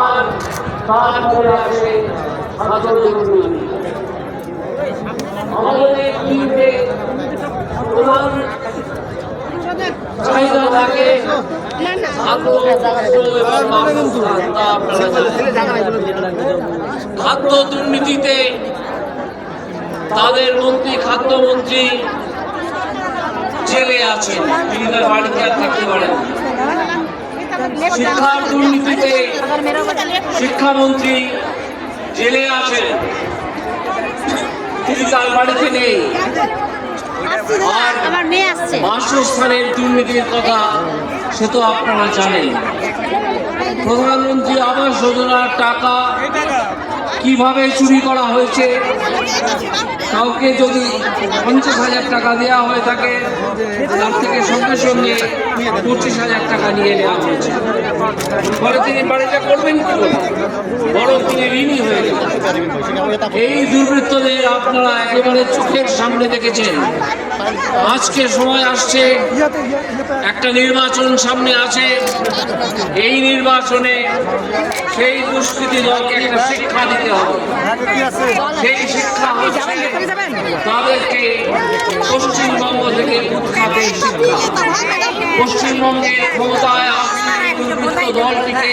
আর তারপরে আছে খাদ্য দুর্নীতিতে তাদের মন্ত্রী, খাদ্যমন্ত্রী জেলে আছেন তিনি তার বাড়িতে আর থাকতে পারেন। শিক্ষার দুর্নীতিতে শিক্ষামন্ত্রী জেলে আছেন। তিনি তার বাড়িতে নেই। আর বাসস্থানের দুর্নীতির কথা সে তো আপনারা জানেন। প্রধানমন্ত্রী আবাস যোজনার টাকা কীভাবে চুরি করা হয়েছে? কাউকে যদি পঞ্চাশ হাজার টাকা দেওয়া হয়ে থাকে, তার থেকে সঙ্গে সঙ্গে পঁচিশ হাজার টাকা নিয়ে নেওয়া হয়েছে। ফলে তিনি বাড়িটা করবেন কি? বরং তিনি ঋণী হয়ে গেলেন। এই দুর্বৃত্তদের আপনারা একেবারে চোখের সামনে দেখেছেন। আজকে সময় আসছে, একটা নির্বাচন সামনে আছে। এই নির্বাচনে সেই দুষ্কৃতি দলকে একটা শিক্ষা দিতে হবে। সেই শিক্ষা হচ্ছে তাদেরকে পশ্চিমবঙ্গ থেকে উৎখাতের শিক্ষা। পশ্চিমবঙ্গের ক্ষমতায় এই দুর্বৃত্ত দলটিকে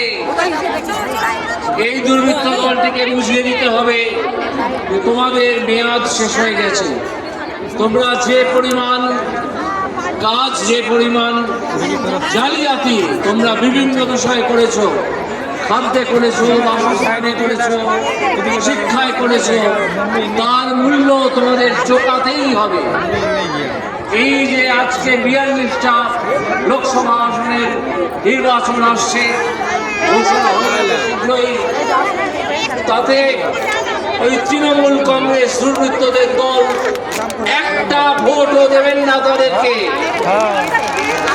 এই দুর্বৃত্ত দলটিকে বুঝিয়ে দিতে হবে যে তোমাদের মেয়াদ শেষ হয়ে গেছে। তোমরা যে পরিমাণ কাজ যে পরিমাণ জালিয়াতি তোমরা বিভিন্ন বিষয়ে করেছ। খাদ্যে করেছ করেছ, শিক্ষায় করেছ, তার মূল্য তোমাদের চোকাতেই হবে। এই যে আজকে বিয়াল্লিশটা লোকসভা আসনের নির্বাচন আসছে তাতে ওই তৃণমূল কংগ্রেস দুর্বৃত্তদের দল একটা ভোটও দেবেন না তাদেরকে।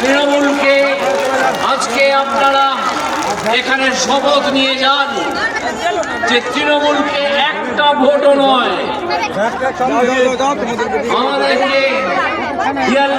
তৃণমূলকে আজকে আপনারা এখানে শপথ নিয়ে যান যে তৃণমূলকে একটা ভোটও নয়। আমাদেরকে